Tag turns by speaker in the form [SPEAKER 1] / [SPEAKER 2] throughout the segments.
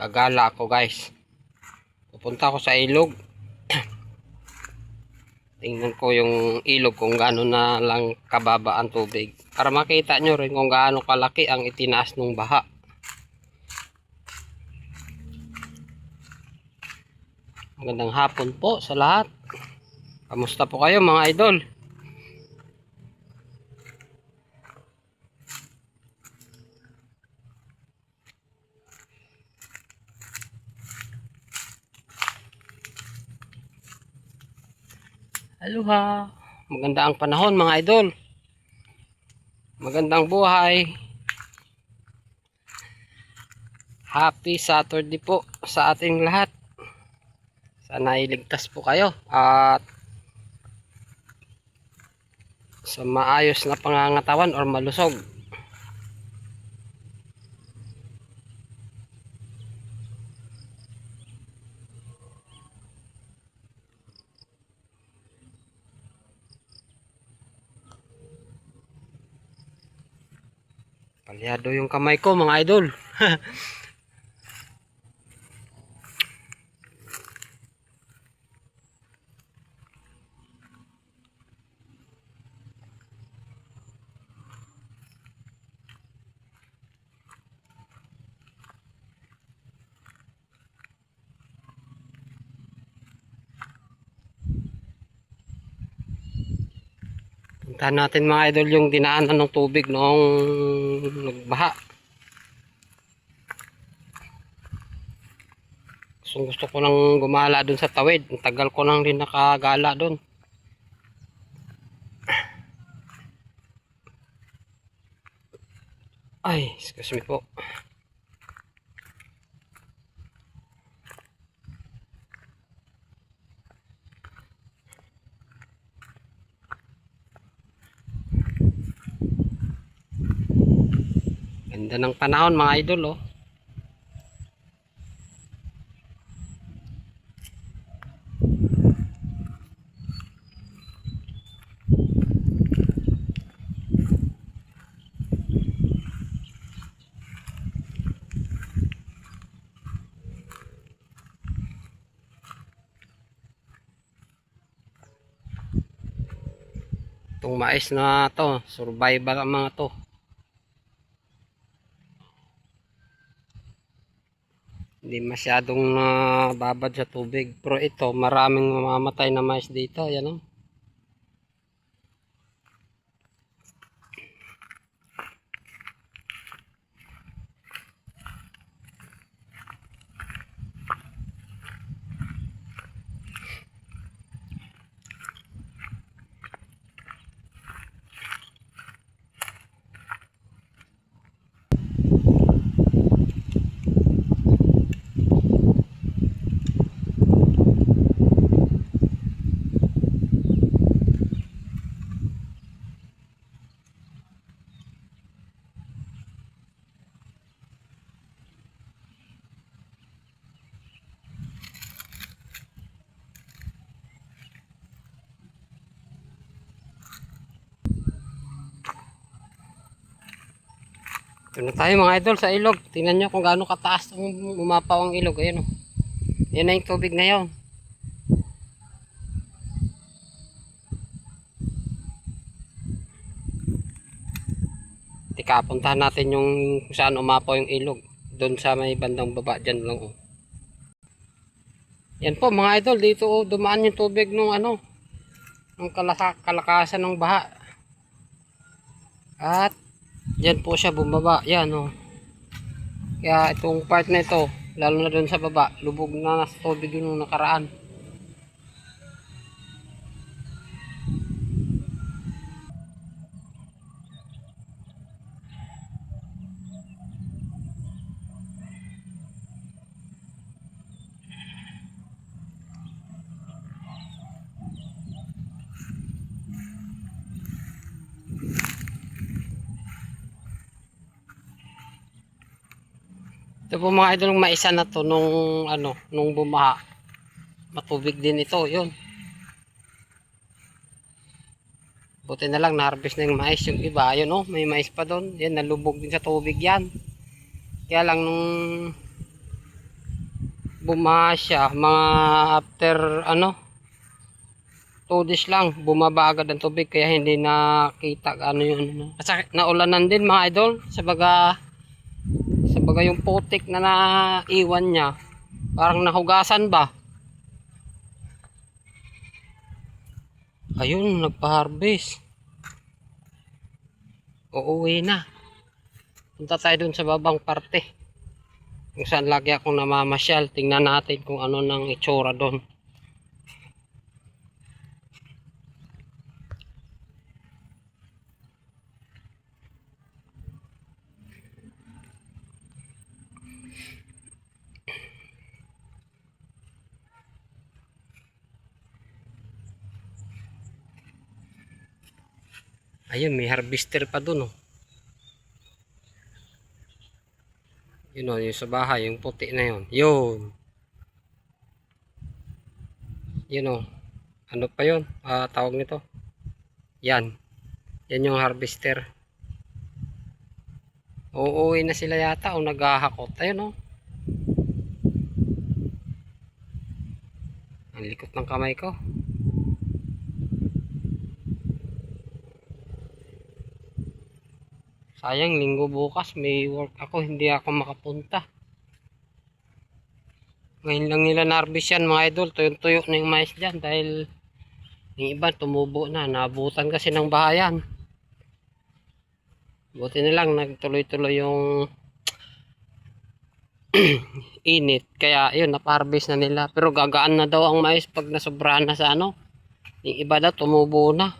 [SPEAKER 1] Gagala ako guys. Pupunta ako sa ilog. Tingnan ko yung ilog kung gaano na lang kababa ang tubig. Para makita nyo rin kung gaano kalaki ang itinaas ng baha. Magandang hapon po sa lahat. Kamusta po kayo mga idol? Aloha. Maganda ang panahon mga idol. Magandang buhay. Happy Saturday po sa ating lahat. Sana iligtas po kayo at sa maayos na pangangatawan or malusog. Palyado yung kamay ko mga idol. Puntahan natin mga idol yung dinaanan ng tubig noong nagbaha. Gusto, gusto ko nang gumala dun sa tawid. Ang tagal ko nang rin nakagala dun. Ay, excuse me po. Ganda ng panahon mga idol oh. Itong mais na to, survival ang mga to. Hindi masyadong nababad sa tubig. Pero ito, maraming mamamatay na mais dito. Yan o. Ito na tayo mga idol sa ilog. Tingnan nyo kung gaano kataas umapaw ang ilog. Ayan o. Yan na yung tubig na yun. Tika, puntahan natin yung kung saan umapaw yung ilog. Doon sa may bandang baba dyan lang oh. Yan po mga idol, dito oh, dumaan yung tubig nung ano, ng kalaka kalakasan ng baha. At Diyan po siya bumaba. Yan oh. Kaya itong part na ito, lalo na doon sa baba, lubog na nasa tubig yun nung nakaraan. Ito po mga idol, maisa na to nung ano, nung bumaha. Matubig din ito, yun. Buti na lang na-harvest na yung mais yung iba. Ayun oh, may mais pa doon. Yan, nalubog din sa tubig yan. Kaya lang nung bumaha siya, mga after ano, 2 days lang, bumaba agad ang tubig kaya hindi nakita ano yun. Ano. Kasi naulanan din mga idol, sa baga, sa baga yung putik na naiwan niya, parang nahugasan ba? Ayun, nagpa-harvest. Uuwi na. Punta tayo dun sa babang parte. Kung saan lagi akong namamasyal. Tingnan natin kung ano nang itsura doon. Ayun, may harvester pa doon oh. Yun oh, yung sa bahay, yung puti na yun. Yun. Yun oh. Ano pa yun? Ah, tawag nito. Yan. Yan yung harvester. Uuwi na sila yata o naghahakot. Ayun oh. Ang likot ng kamay ko. Sayang, linggo bukas may work ako, hindi ako makapunta. Ngayon lang nila na-harvest yan mga idol, tuyong-tuyo na yung mais dyan dahil yung iba tumubo na, nabutan kasi ng bahayan. Buti na lang, nagtuloy-tuloy yung init. Kaya yun, napa-harvest na nila. Pero gagaan na daw ang mais pag nasobrahan na sa ano. Yung iba daw tumubo na.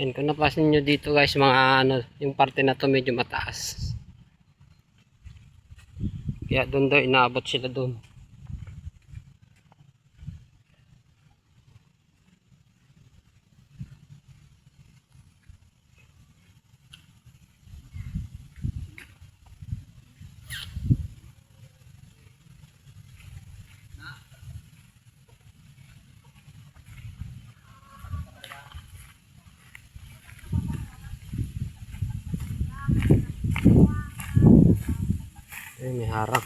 [SPEAKER 1] Yan, kung napasin nyo dito guys, mga ano, yung parte na to medyo mataas. Kaya doon daw, inaabot sila doon. Ay, may harang.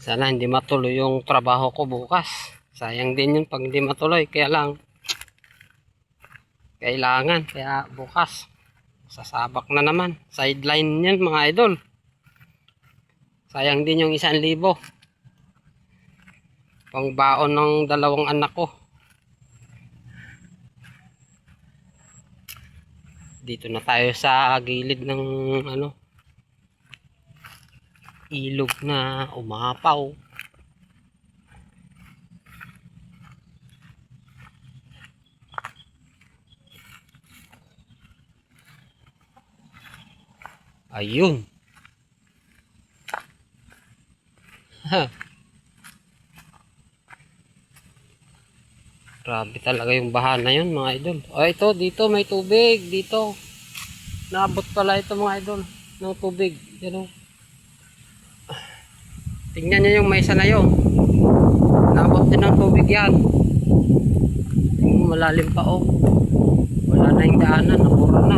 [SPEAKER 1] Sana hindi matuloy yung trabaho ko bukas. Sayang din yun pag hindi matuloy. Kaya lang, kailangan. Kaya bukas, sasabak na naman. Sideline yan mga idol. Sayang din yung isang libo. Pangbaon ng dalawang anak ko. Dito na tayo sa gilid ng ano ilog na umapaw. Ayun. Ha. Grabe talaga yung baha na yun mga idol. O ito, dito may tubig. Dito. Naabot pala ito mga idol. Ng tubig. Yan o. Tingnan nyo yung may na yun. Naabot din ng tubig yan. Tingnan malalim pa o. Wala na yung daanan. Nabura na.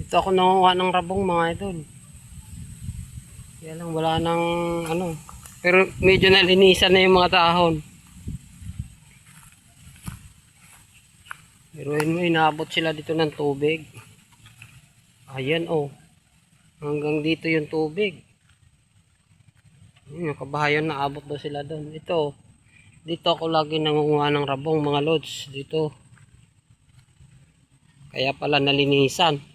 [SPEAKER 1] Ito ako nanguha ng rabong mga idol. Kaya lang wala nang ano. Pero medyo nalinisan na yung mga dahon. Biruin mo, inaabot sila dito ng tubig. Ayan oh. Hanggang dito yung tubig. Yun, yung kabahayan naabot daw sila doon. Ito, dito ako lagi nangunguha ng rabong mga lods. Dito. Kaya pala nalinisan.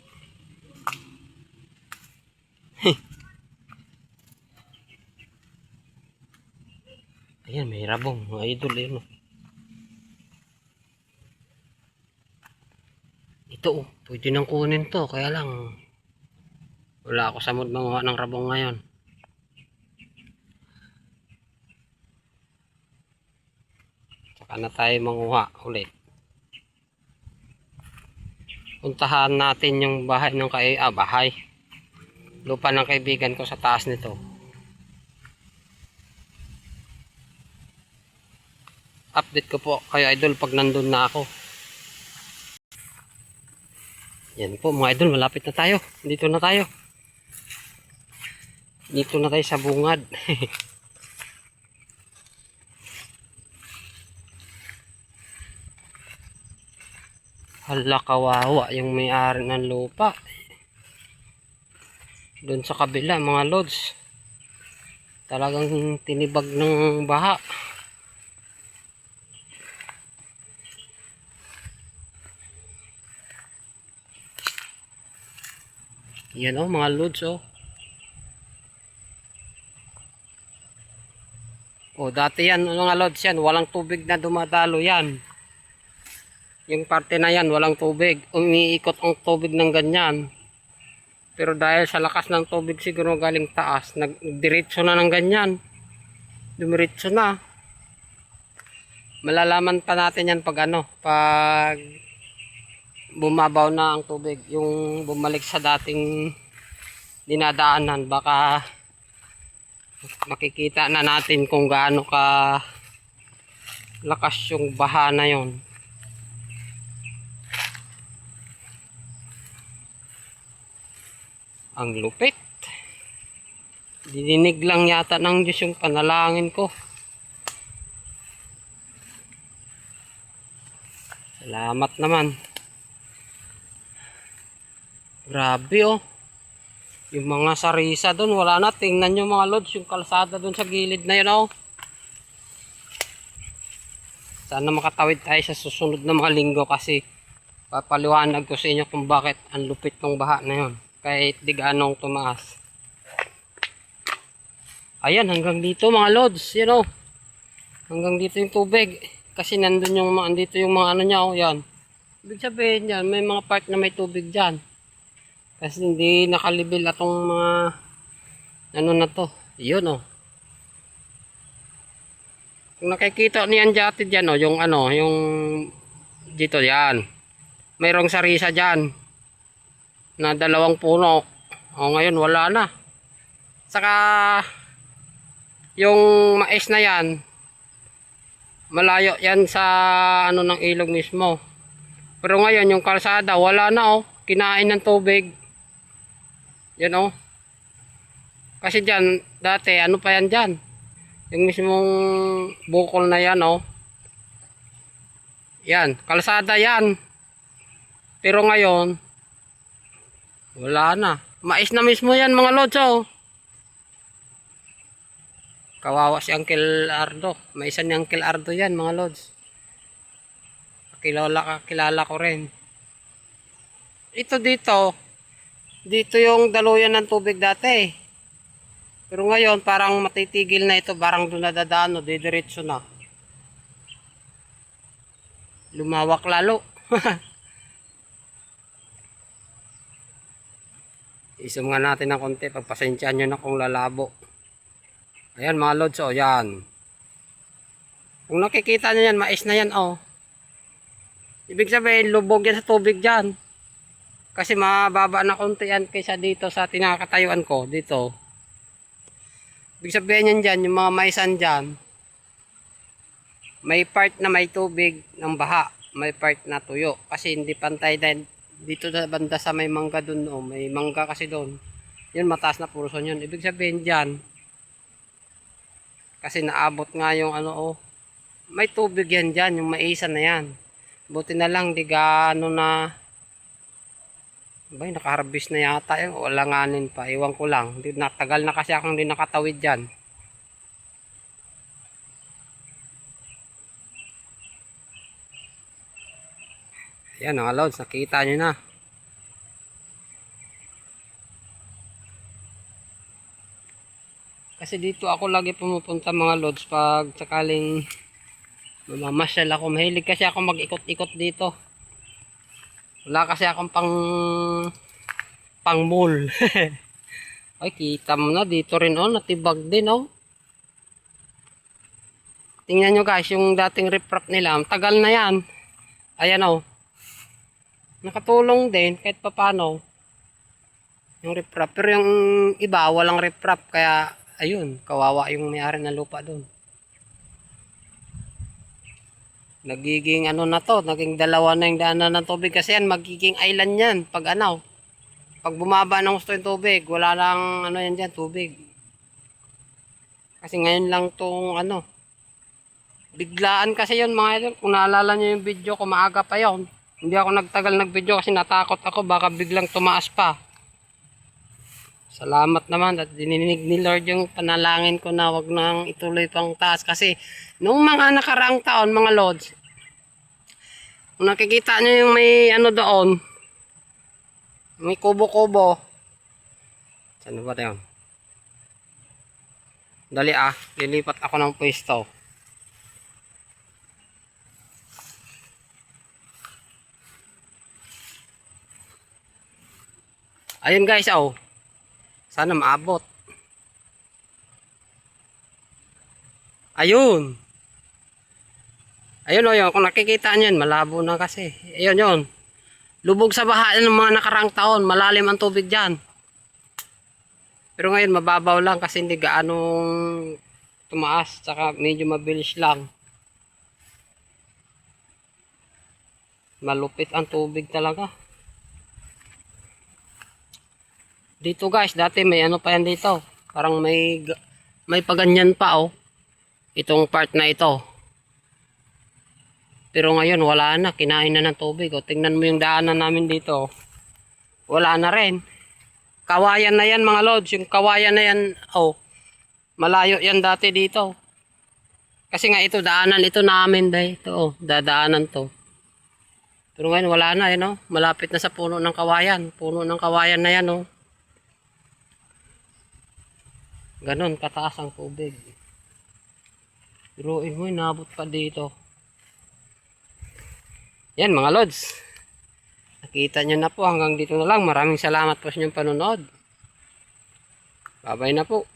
[SPEAKER 1] Ayan, may rabong. Mga idol, yun. oh. Ito, oh. Pwede nang kunin to. Kaya lang, wala ako sa mood manguha ng rabong ngayon. Saka na tayo manguha ulit. Puntahan natin yung bahay ng kay ah, bahay. Lupa ng kaibigan ko sa taas nito. Update ko po kayo idol pag nandun na ako. Yan po mga idol, malapit na tayo. Dito na tayo. Dito na tayo sa bungad. Hala kawawa yung may-ari ng lupa. Doon sa kabila mga lods. Talagang tinibag ng baha. Yan oh mga lods oh. Oh dati yan mga lods yan. Walang tubig na dumadalo yan. Yung parte na yan, walang tubig. Umiikot ang tubig ng ganyan. Pero dahil sa lakas ng tubig siguro galing taas, nagdiretso na ng ganyan. Dumiretso na. Malalaman pa natin yan pag ano, pag bumabaw na ang tubig. Yung bumalik sa dating dinadaanan, baka makikita na natin kung gaano ka lakas yung baha na yon. Ang lupit. Dininig lang yata ng Diyos yung panalangin ko. Salamat naman. Grabe oh. Yung mga sarisa doon, wala na. Tingnan nyo mga lods, yung kalsada doon sa gilid na yun oh. Sana makatawid tayo sa susunod na mga linggo kasi papaliwanag ko sa inyo kung bakit ang lupit ng baha na yun kahit di ganong tumaas. Ayan, hanggang dito mga lods, you know. Hanggang dito yung tubig. Kasi nandun yung mga, dito yung mga ano niya, oh, yan. Ibig sabihin yan, may mga part na may tubig dyan. Kasi hindi nakalibil atong mga, ano na to. Yun, oh. Kung nakikita niyan dati dyan, oh, yung ano, yung, dito yan. Mayroong sarisa dyan na dalawang puno. O ngayon wala na. Saka yung mais na yan malayo yan sa ano ng ilog mismo. Pero ngayon yung kalsada wala na oh. Kinain ng tubig. Yan oh. Kasi dyan, dati ano pa yan dyan? Yung mismong bukol na yan oh. Yan, kalsada yan. Pero ngayon, wala na. Mais na mismo yan mga lods oh. Kawawa si Uncle Ardo. Mais ni Uncle Ardo yan mga lods. Kilala, kilala ko rin. Ito dito. Dito yung daluyan ng tubig dati. Pero ngayon parang matitigil na ito. Parang doon nadadaan o didiretso na. Lumawak lalo. Isum nga natin ng konti. Pagpasensyaan nyo na kung lalabo. Ayan mga lods, oh, yan. Kung nakikita nyo yan, mais na yan, oh. Ibig sabihin, lubog yan sa tubig dyan. Kasi mababa na konti yan kaysa dito sa tinakatayuan ko, dito. Ibig sabihin yan dyan, yung mga maisan dyan, may part na may tubig ng baha, may part na tuyo. Kasi hindi pantay din dito sa banda sa may mangga dun, oh, may mangga kasi doon. Yun, mataas na purson yun. Ibig sabihin dyan, kasi naabot nga yung ano, oh, may tubig yan dyan, yung maisan na yan. Buti na lang, di gaano na, bay, nakaharvest na yata yun, o langanin pa, iwan ko lang. Di, natagal na kasi akong di nakatawid dyan. Ayan mga lods, nakita nyo na. Kasi dito ako lagi pumupunta mga lods pag sakaling mamamasyal ako. Mahilig kasi ako mag-ikot-ikot dito. Wala kasi akong pang pang mall. Ay, kita mo na dito rin oh, natibag din oh. Tingnan nyo guys, yung dating riprap nila, tagal na yan. Ayan oh. Nakatulong din kahit papano. Yung riprap. Pero yung iba, walang riprap. Kaya, ayun, kawawa yung may-ari ng lupa doon. Nagiging ano na to, naging dalawa na yung daanan ng tubig. Kasi yan, magiging island yan. Pag ano, pag bumaba ng gusto yung tubig, wala lang ano yan dyan, tubig. Kasi ngayon lang tong ano, biglaan kasi yun mga idol. Kung naalala nyo yung video ko, maaga pa yon. Hindi ako nagtagal nag-video kasi natakot ako, baka biglang tumaas pa. Salamat naman at dininig ni Lord yung panalangin ko na wag nang ituloy pang taas kasi noong mga nakaraang taon mga lords kung nakikita nyo yung may ano doon? May kubo-kubo. Saan ba yun? Dali ah. Lilipat ako ng pwesto. Ayun guys oh. Sana maabot. Ayun. Ayun o yun. Kung nakikita nyo yun, malabo na kasi. Ayun yun. Lubog sa baha ng mga nakarang taon. Malalim ang tubig dyan. Pero ngayon mababaw lang kasi hindi gaanong tumaas. Tsaka medyo mabilis lang. Malupit ang tubig talaga. Dito guys, dati may ano pa yan dito. Parang may may paganyan pa oh. Itong part na ito. Pero ngayon wala na, kinain na ng tubig. Oh. Tingnan mo yung daanan namin dito. Wala na rin. Kawayan na yan mga lods. Yung kawayan na yan, oh. Malayo yan dati dito. Kasi nga ito, daanan ito namin dahil. Oh, dadaanan to. Pero ngayon wala na, yun oh. Malapit na sa puno ng kawayan. Puno ng kawayan na yan oh. Ganon, kataas ang tubig. Pero mo, inabot pa dito. Yan mga lods. Nakita nyo na po hanggang dito na lang. Maraming salamat po sa inyong panonood. Bye-bye na po.